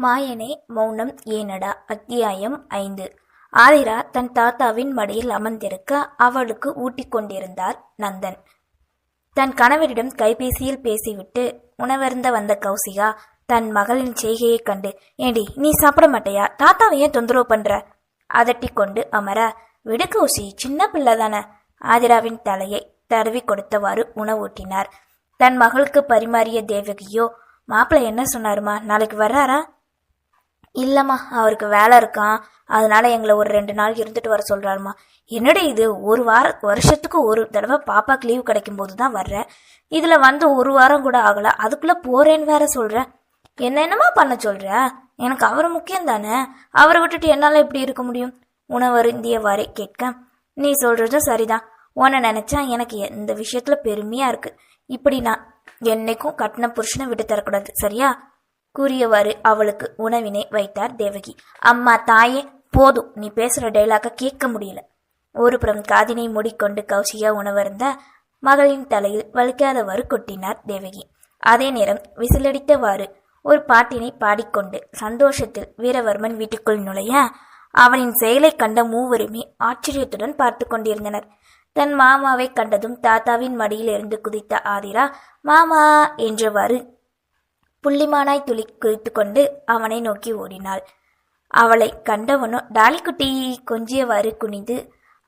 மாயனே மௌனம் ஏனடா? அத்தியாயம் ஐந்து. ஆதிரா தன் தாத்தாவின் மடியில் அமர்ந்திருக்க அவளுக்கு ஊட்டிக் கொண்டிருந்தார் நந்தன். தன் கணவரிடம் கைபேசியில் பேசிவிட்டு உணவருந்த வந்த கௌசிகா தன் மகளின் செய்கையைக் கண்டு ஏண்டி நீ சாப்பிட மாட்டையா? தாத்தாவை ஏன் தொந்தரவு பண்ற? அதட்டிக் கொண்டு அமர விடு கௌசி சின்ன பிள்ளை தானே. ஆதிராவின் தலையை தடவி கொடுத்தவாறு உணவூட்டினார். தன் மகளுக்கு பரிமாறிய தேவகியோ மாப்பிள்ளை என்ன சொன்னாருமா? நாளைக்கு வர்றாரா? இல்லைம்மா அவருக்கு வேலை இருக்கான் அதனால எங்களை ஒரு ரெண்டு நாள் இருந்துட்டு வர சொல்கிறாருமா என்னடி இது ஒரு வார வருஷத்துக்கு ஒரு தடவை பாப்பாக்கு லீவ் கிடைக்கும் போது தான் வர்றேன். இதில் வந்து ஒரு வாரம் கூட ஆகலை அதுக்குள்ளே போகிறேன்னு வேற சொல்கிறேன் என்ன என்னமா பண்ண சொல்கிற எனக்கு அவர் முக்கியம் தானே? அவரை விட்டுட்டு என்னால் எப்படி இருக்க முடியும்? உணவருந்தியவாறே கேட்க நீ சொல்றதும் சரிதான். உன்னை நினச்சா எனக்கு இந்த விஷயத்தில் பெருமையாக இருக்குது இப்படி நான் என்னைக்கும் கட்டின புருஷனை விட்டு தரக்கூடாது சரியா? கூறியவாறு அவளுக்கு உணவினை வைத்தார் தேவகி. அம்மா தாயே போதும். நீ பேசுற டைலாக கேட்க முடியல. ஒரு புறம் காதினை மூடிக்கொண்டு கௌசிகா உணவருந்த மகளின் தலையில் வலிக்காதவாறு கொட்டினார் தேவகி. அதே நேரம் விசிலடித்தவாறு ஒரு பாட்டினை பாடிக்கொண்டு சந்தோஷத்தில் வீரவர்மன் வீட்டுக்குள் நுழைய அவனின் செயலை கண்ட மூவருமே ஆச்சரியத்துடன் பார்த்து கொண்டிருந்தனர். தன் மாமாவை கண்டதும் தாத்தாவின் மடியில் இருந்து குதித்த ஆதிரா மாமா என்றவாறு புள்ளிமானாய் துளி குறித்து கொண்டு அவனை நோக்கி ஓடினாள். அவளை கண்டவனோ டாலிக்குட்டியை கொஞ்சியவாறு குனிந்து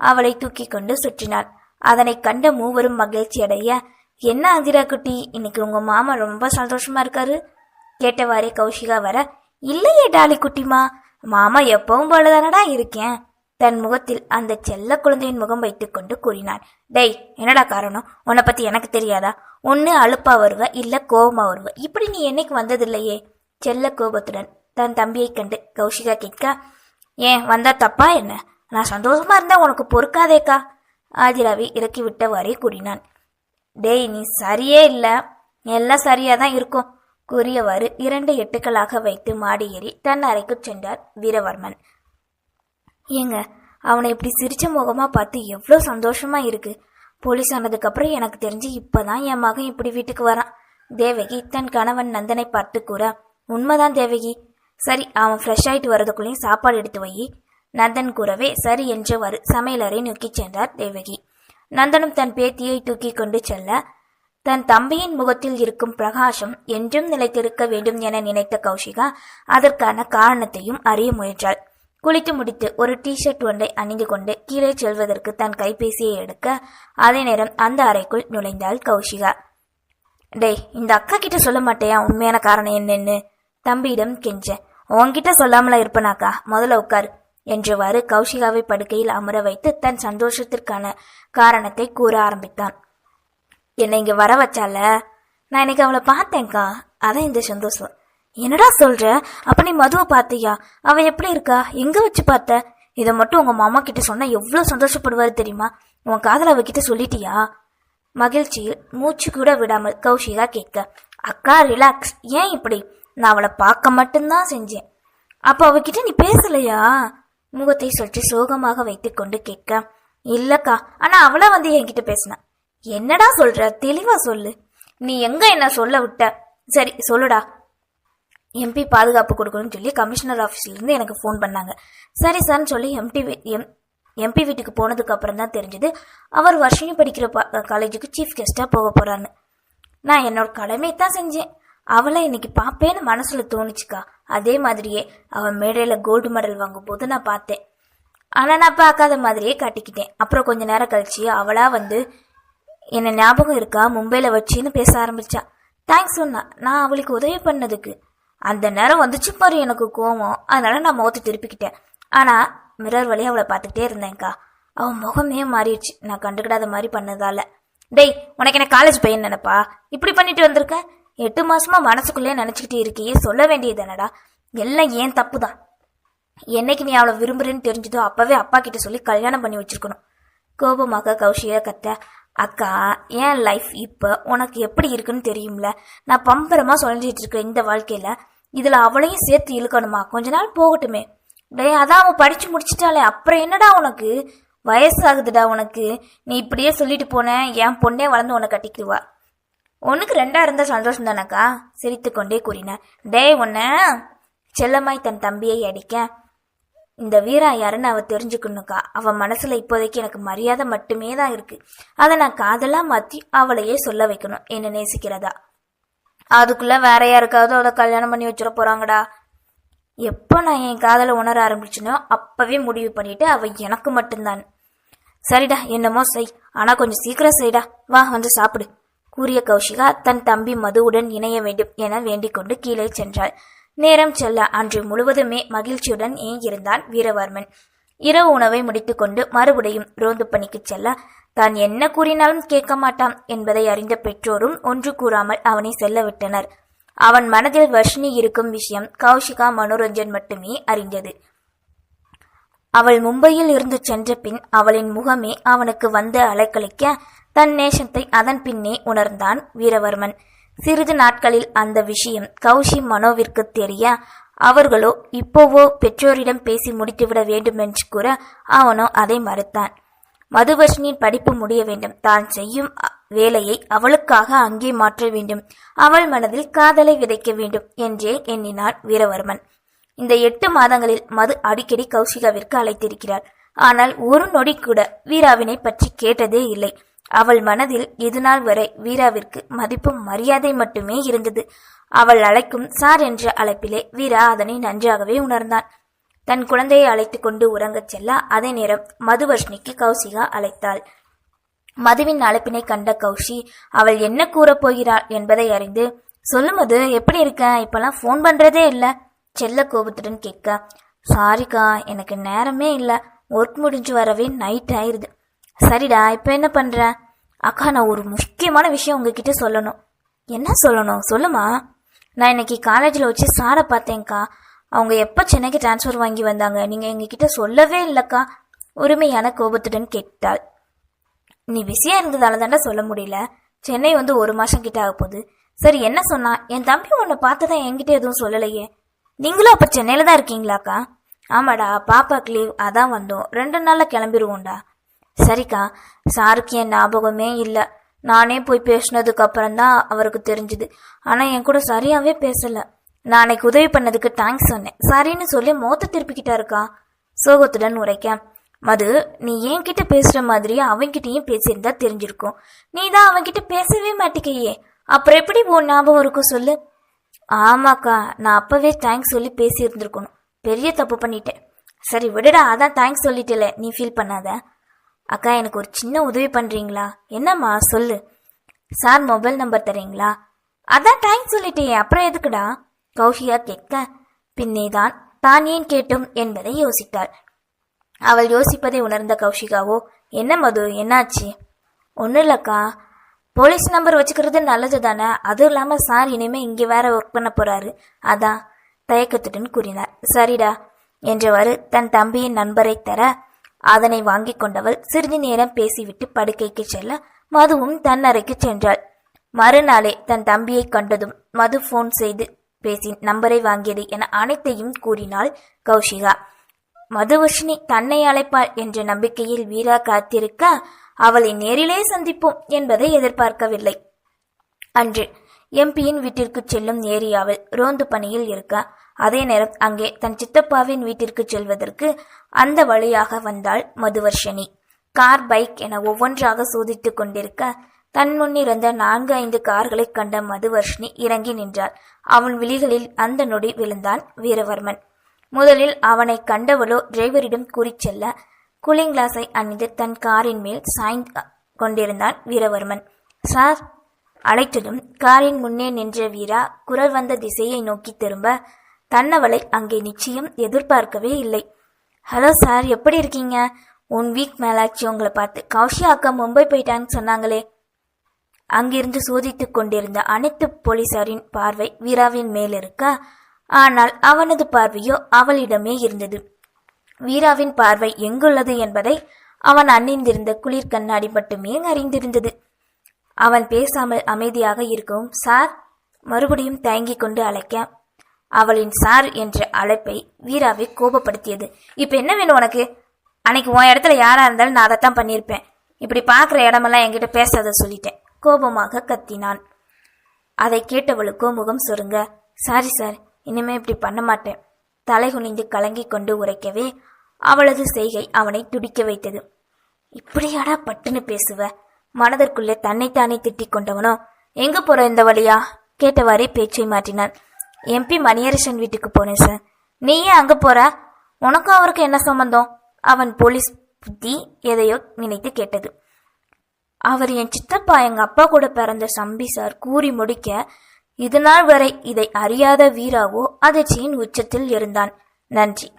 அவளை தூக்கி கொண்டு சுற்றினாள். அதனை கண்ட மூவரும் மகிழ்ச்சி அடைய என்ன ஆதிரா குட்டி இன்னைக்கு உங்க மாமா ரொம்ப சந்தோஷமா இருக்காரு? கேட்டவாறே கௌஷிகா வர இல்லையே டாலி குட்டிமா மாமா எப்பவும் போலதானடா இருக்கேன். தன் முகத்தில் அந்த செல்ல குழந்தையின் முகம் வைத்துக்கொண்டு கூறினான் டேய் என்னடா காரணம்? உன்னை பத்தி எனக்கு தெரியாதா? ஒன்னு அழுப்பா வருவ இல்ல கோபமா வருவ? இப்படி நீ என்னைக்கு வந்ததில்லையே? செல்ல கோபத்துடன் தன் தம்பியை கண்டு கௌஷிகா கேட்க ஏன் வந்தா தப்பா என்ன? நான் சந்தோஷமா இருந்தா உனக்கு பொறுக்காதேக்கா? ஆதிராவை இறக்கி விட்டவாறே கூறினான் டேய் நீ சரியே இல்ல. எல்லாம் சரியா தான் இருக்கும் கூறியவாறு இரண்டு எட்டுக்களாக வைத்து மாடி ஏறி தன் அறைக்கு சென்றார் வீரவர்மன். ஏங்க அவனை இப்படி சிரிச்ச முகமா பார்த்து எவ்வளோ சந்தோஷமா இருக்கு. போலீஸ் ஆனதுக்கப்புறம் எனக்கு தெரிஞ்சு இப்பதான் என் மகன் இப்படி வீட்டுக்கு வரான். தேவகி தன் கணவன் நந்தனை பார்த்து கூற உண்மைதான் தேவகி. சரி அவன் ஃப்ரெஷ் ஆயிட்டு வரதுக்குள்ளேயும் சாப்பாடு எடுத்து வை. நந்தன் கூறவே சரி என்றவாறு சமையலறை நோக்கிச் சென்றார் தேவகி. நந்தனும் தன் பேத்தியை தூக்கி கொண்டு செல்ல தன் தம்பியின் முகத்தில் இருக்கும் பிரகாசம் என்றும் நிலைத்திருக்க வேண்டும் என நினைத்த கௌஷிகா அதற்கான காரணத்தையும் அறிய முயன்றாள். குளித்து முடித்து ஒரு டிஷர்ட் ஒன்றை அணிந்து கொண்டு கீழே செல்வதற்கு தன் கைபேசியை எடுக்க அதே நேரம் அந்த அறைக்குள் நுழைந்தாள் கௌஷிகா. டேய் இந்த அக்கா கிட்ட சொல்ல மாட்டேயா? உண்மையான காரணம் என்னன்னு? தம்பியிடம் கெஞ்சேன். உன்கிட்ட சொல்லாமலா இருப்பனாக்கா? முதல்ல உட்காரு என்றவாறு கௌஷிகாவை படுக்கையில் அமர வைத்து தன் சந்தோஷத்திற்கான காரணத்தை கூற ஆரம்பித்தான். என்னை இங்க வர வச்சால? நான் இன்னைக்கு அவளை பார்த்தேன்க்கா. அதான் இந்த சந்தோஷம். என்னடா சொல்ற? அப்ப நீ மதுவை பார்த்தியா? அவ எப்படி இருக்கா? எங்க வச்சு பார்த்த? இதை மட்டும் உங்க மாமா கிட்ட சொன்னா எவ்வளவு சந்தோஷப்படுவாரு தெரியுமா? உன் காதல அவகிட்ட சொல்லிட்டியா? மகிழ்ச்சியில் மூச்சு கூட விடாமல் கௌஷிகா கேட்க அக்கா ரிலாக்ஸ் ஏன் இப்படி? நான் அவளை பார்க்க மட்டும்தான் செஞ்சேன். அப்ப அவகிட்ட நீ பேசலையா? முகத்தை சொல்லி சோகமாக வைத்துக்கொண்டு கேட்க இல்லக்கா. ஆனா அவளா வந்து என்கிட்ட பேசினா என்னடா சொல்ற? தெளிவா சொல்லு. நீ எங்க என்ன சொல்ல விட்ட? சரி சொல்லுடா. எம்பி பாதுகாப்பு கொடுக்கணும்னு சொல்லி கமிஷனர் ஆஃபீஸ்லேருந்து எனக்கு ஃபோன் பண்ணாங்க. சரி சார்னு சொல்லி எம்டி எம் எம்பி வீட்டுக்கு போனதுக்கு அப்புறம் தான் தெரிஞ்சது. அவர் வர்ஷினி படிக்கிற காலேஜுக்கு சீஃப் கெஸ்ட்டாக போக போகிறான்னு நான் என்னோட கடமையை தான் செஞ்சேன். அவளை இன்னைக்கு பார்ப்பேன்னு மனசில் தோணுச்சுக்கா. அதே மாதிரியே அவன் மேடையில் கோல்டு மெடல் வாங்கும் போது நான் பார்த்தேன். ஆனால் நான் பார்க்காத மாதிரியே காட்டிக்கிட்டேன். அப்புறம் கொஞ்ச நேரம் கழிச்சு அவளா வந்து என்னை ஞாபகம் இருக்கா? மும்பையில் வச்சின்னு பேச ஆரம்பிச்சா. தேங்க்ஸ் சொன்னா. நான் அவளுக்கு உதவி பண்ணதுக்கு. அந்த நேரம் வந்துச்சு பாரு எனக்கு கோவம். அதனால நான் முகத்தை திருப்பிக்கிட்டேன். ஆனா மிரர் வழியா அவளை பார்த்துக்கிட்டே இருந்தேன்க்கா. அவன் முகமே மாறிடுச்சு. நான் கண்டுக்கிடாத மாதிரி பண்ணதால. டேய் உனக்கு என்ன காலேஜ் பையன் நினைப்பா இப்படி பண்ணிட்டு வந்திருக்க? எட்டு மாசமா மனசுக்குள்ளே நினச்சிக்கிட்டே இருக்கியே. சொல்ல வேண்டியது என்னடா? எல்லாம் ஏன் தப்பு தான் என்னைக்கு நீ அவளை விரும்புறேன்னு தெரிஞ்சதோ அப்பவே அப்பா கிட்ட சொல்லி கல்யாணம் பண்ணி வச்சிருக்கணும். கோபமாக கௌஷியா கத்த அக்கா என் லைஃப் இப்போ உனக்கு எப்படி இருக்குன்னு தெரியும்ல? நான் பம்பரமா சொல்லிட்டு இருக்க இந்த வாழ்க்கையில. இதில் அவளையும் சேர்த்து இழுக்கணுமா? கொஞ்ச நாள் போகட்டுமே. டேய் அதான் அவன் படித்து முடிச்சிட்டாளே. அப்புறம் என்னடா உனக்கு? வயசாகுதுடா உனக்கு. நீ இப்படியே சொல்லிட்டு போனேன் என் பொண்ணே வளர்ந்து உன்னை கட்டிக்குவா. உனக்கு ரெண்டா இருந்தால் சந்தோஷம் தானக்கா? சிரித்து கொண்டே கூறினார் டேய் உன்ன செல்லம்மாய் தன் தம்பியை அடிக்க. இந்த வீரா யாருன்னு அவ தெரிஞ்சுக்கணுக்கா. அவ மனசுல இப்போதைக்கு எனக்கு மரியாதை மட்டுமே தான் இருக்கு. அதை நான் காதலா மாத்தி அவளையே சொல்ல வைக்கணும். என்ன நேசிக்கிறதா? அதுக்குள்ள வேற யாருக்காவது அவளை கல்யாணம் பண்ணி வச்சிட போறாங்கடா. எப்போ நான் என் காதலை உணர ஆரம்பிச்சனோ அப்பவே முடிவு பண்ணிட்டு அவ எனக்கு மட்டும்தான். சரிடா என்னமோ செய். ஆனா கொஞ்சம் சீக்கிரம் செய்டா. வா வந்து சாப்பிடு. கூறிய கௌஷிகா தன் தம்பி மதுவுடன் இணைய வேண்டும் என வேண்டிக் கொண்டு கீழே சென்றாள். நேரம் செல்ல அன்று முழுவதுமே மகிழ்ச்சியுடன் ஏங்கியிருந்தான் வீரவர்மன். இரவு உணவை முடித்துக்கொண்டு மறுபடியும் ரோந்து பணிக்கு செல்ல தான் என்ன கூறினாலும் கேட்க மாட்டான் என்பதை அறிந்த பெற்றோரும் ஒன்று கூறாமல் அவனை செல்ல விட்டனர் அவன் மனதில் வர்ஷினி இருக்கும் விஷயம் கௌஷிகா மனோரஞ்சன் மட்டுமே அறிந்தது. அவள் மும்பையில் இருந்து சென்ற பின் அவளின் முகமே அவனுக்கு வந்து அலைக்கழிக்க தன் நேசத்தை அதன் பின்னே உணர்ந்தான் வீரவர்மன். சிறிது நாட்களில் அந்த விஷயம் கௌஷி மனோவிற்கு தெரிய அவர்களோ இப்போவோ பெற்றோரிடம் பேசி முடித்துவிட வேண்டுமென்று கூற அவனோ அதை மறுத்தான். மதுவர்ஷினியின் படிப்பு முடிய வேண்டும். தான் செய்யும் வேலையை அவளுக்காக அங்கே மாற்ற வேண்டும். அவள் மனதில் காதலை விதைக்க வேண்டும் என்றே எண்ணினான் வீரவர்மன். இந்த எட்டு மாதங்களில் மது அடிக்கடி கௌசிகாவிற்கு அழைத்திருக்கிறார் ஆனால் ஒரு நொடி கூட வீராவினை பற்றி கேட்டதே இல்லை. அவள் மனதில் இதுநாள் வரை வீராவிற்கு மதிப்பும் மரியாதை மட்டுமே இருந்தது. அவள் அழைக்கும் சார் என்ற அழைப்பிலே வீரா அதனை நன்றாகவே உணர்ந்தான். தன் குழந்தையை அழைத்து கொண்டு உறங்கச் செல்ல அதே நேரம் மதுவர்ஷினிக்கு கௌசிகா அழைத்தாள். மதுவின் அழைப்பினை கண்ட கௌஷி அவள் என்ன கூறப் போகிறாள்? என்பதை அறிந்து சொல்லு மது எப்படி இருக்க? இப்பெல்லாம் ஃபோன் பண்றதே இல்லை. செல்ல கோபத்துடன் கேட்க சாரிக்கா எனக்கு நேரமே இல்லை. ஒர்க் முடிஞ்சு வரவே நைட் ஆயிருது. சரிடா இப்போ என்ன பண்ற? அக்கா நான் ஒரு முக்கியமான விஷயம் உங்ககிட்ட சொல்லணும். என்ன சொல்லணும்? சொல்லுமா? நான் இன்னைக்கு காலேஜில் வச்சு சாரை பார்த்தேன்க்கா. அவங்க எப்போ சென்னைக்கு ட்ரான்ஸ்ஃபர் வாங்கி வந்தாங்க? நீங்கள் எங்ககிட்ட சொல்லவே இல்லைக்கா. உரிமையான கோபத்துடன் கேட்டாள். நீ பிஸியாக இருந்ததால தாண்டா சொல்ல முடியல. சென்னை வந்து ஒரு மாதம் கிட்ட ஆக போகுது. சரி என்ன சொன்னா? என் தம்பி உன்னை தான் என்கிட்ட எதுவும் சொல்லலையே. நீங்களும் அப்போ சென்னையில் தான் இருக்கீங்களாக்கா? ஆமாடா பாப்பாக்கு லீவ் அதான் வந்தோம். ரெண்டு நாளில் கிளம்பிடுவோம்டா சரிக்கா சாருக்கு என் ஞாபகமே இல்லை. நானே போய் பேசினதுக்கு அப்புறம் தான் அவருக்கு தெரிஞ்சுது. ஆனால் என் கூட சரியாகவே பேசலை. நான் அன்னைக்கு உதவி பண்ணதுக்கு தேங்க்ஸ் சொன்னேன். சரின்னு சொல்லி மோத்த திருப்பிக்கிட்டாருக்கா சோகத்துடன் உரைக்க மது நீ என்கிட்ட பேசுகிற மாதிரி அவன்கிட்டயும் பேசியிருந்தா தெரிஞ்சிருக்கும். நீ தான் அவன்கிட்ட பேசவே மாட்டேக்கையே அப்புறம் எப்படி உன் ஞாபகம் இருக்கும் சொல்லு? ஆமாக்கா நான் அப்பவே தேங்க்ஸ் சொல்லி பேசியிருந்துருக்கணும். பெரிய தப்பு பண்ணிட்டேன். சரி விடுடா அதான் தேங்க்ஸ் சொல்லிட்டல. நீ ஃபீல் பண்ணாத. அக்கா எனக்கு ஒரு சின்ன உதவி பண்ணுறீங்களா என்னம்மா சொல்லு. சார் மொபைல் நம்பர் தரீங்களா? அதான் தேங்க்ஸ் சொல்லிட்டே அப்புறம் எதுக்குடா? கௌஷியா கேட்க பின்னேதான் தான் ஏன் கேட்டும்? என்பதை யோசித்தாள். அவள் யோசிப்பதை உணர்ந்த கௌஷிகாவோ என்ன மது என்னாச்சு? ஒன்றும் இல்லக்கா. போலீஸ் நம்பர் வச்சுக்கிறது நல்லது தானே அதுவும் இல்லாமல் சார் இனிமேல் இங்கே வேற ஒர்க் பண்ண போறாரு. அதான் தயக்கத்துடன் கூறினார். சரிடா என்றவாறு தன் தம்பியின் நண்பரை தர அதனை வாங்கிக் கொண்டவள் சிறிது நேரம் பேசிவிட்டு படுக்கைக்கு செல்ல மதுவும் தன் அறைக்கு சென்றாள். மறுநாளே தன் தம்பியை கண்டதும் மது ஃபோன் செய்து பேசி நம்பரை வாங்கியது என அனைத்தையும் கூறினாள் கௌஷிகா. மதுவர்ஷினி தன்னை அழைப்பாள் என்ற நம்பிக்கையில் வீரா காத்திருக்க அவளை நேரிலே சந்திப்போம் என்பதை எதிர்பார்க்கவில்லை. அன்று எம்பியின் வீட்டிற்கு செல்லும் ஏரியாவில் ரோந்து பணியில் இருக்க அதே நேரம் அங்கே தன் சித்தப்பாவின் வீட்டிற்கு செல்வதற்கு அந்த வழியாக வந்தாள் மதுவர்ஷினி கார் பைக் என ஒவ்வொன்றாக சோதித்துக் கொண்டிருக்க தன் முன்னிருந்த நான்கு ஐந்து கார்களைக் கண்ட மதுவர்ஷினி இறங்கி நின்றாள். அவன் விழிகளில் அந்த நொடி விழுந்தான் வீரவர்மன். முதலில் அவனை கண்டவளோ டிரைவரிடம் கூறிச் செல்ல கூலிங் கிளாஸை அணிந்து தன் காரின் மேல் சாய்ந்து கொண்டிருந்தான் வீரவர்மன். சார் அழைத்ததும் காரின் முன்னே நின்ற வீரா குரல் வந்த திசையை நோக்கி திரும்ப தன்னவளை அங்கே நிச்சயம் எதிர்பார்க்கவே இல்லை. ஹலோ சார் எப்படி இருக்கீங்க? ஒன் வீக் மேலாச்சு உங்களை பார்த்து கௌஷியா அக்கா மும்பை போயிட்டான்னு சொன்னாங்களே. அங்கிருந்து சோதித்துக் கொண்டிருந்த அனைத்து போலீசாரின் பார்வை வீராவின் மேல் இருக்க ஆனால் அவனது பார்வையோ அவளிடமே இருந்தது. வீராவின் பார்வை எங்குள்ளது என்பதை அவன் அணிந்திருந்த குளிர் கண்ணாடி மட்டுமே அறிந்திருந்தது. அவன் பேசாமல் அமைதியாக இருக்கவும் சார் மறுபடியும் தயங்கிக் கொண்டு அழைக்க. அவளின் சார் என்ற அழைப்பை வீராவை கோபப்படுத்தியது. இப்ப என்ன வேணும் உனக்கு? அன்னைக்கு உன் இடத்துல யாரா இருந்தாலும் நான் அதைத்தான் பண்ணியிருப்பேன். இப்படி பார்க்குற இடமெல்லாம் என்கிட்ட பேசாத சொல்லிட்டேன். கோபமாக கத்தினான். அதை கேட்டவளுக்கோ முகம் சொருங்க சாரி சார் இனிமே இப்படி பண்ண மாட்டேன். தலை குனிந்து கலங்கிக் கொண்டு உரைக்கவே அவளது செய்கை அவனை துடிக்க வைத்தது. இப்படியாடா பட்டுன்னு பேசுவ? மனதிற்குள்ளே தன்னைத்தானே திட்டிக் கொண்டவனோ? எங்க போற இந்த வழியா? கேட்டவாறே பேச்சை மாற்றினான் எம்பி மணியரசன் வீட்டுக்கு போனேன் சார் நீ ஏன் அங்க போற? உனக்கும் அவருக்கு என்ன சம்பந்தம்? அவன் போலீஸ் புத்தி எதையோ நினைத்து கேட்டது. அவர் என் சித்தப்பா எங்க அப்பா கூட பிறந்த சம்பி சார் கூறி முடிக்க இதுநாள் வரை இதை அறியாத வீராவோ அதிர்ச்சியின் உச்சத்தில் இருந்தான். நன்றி.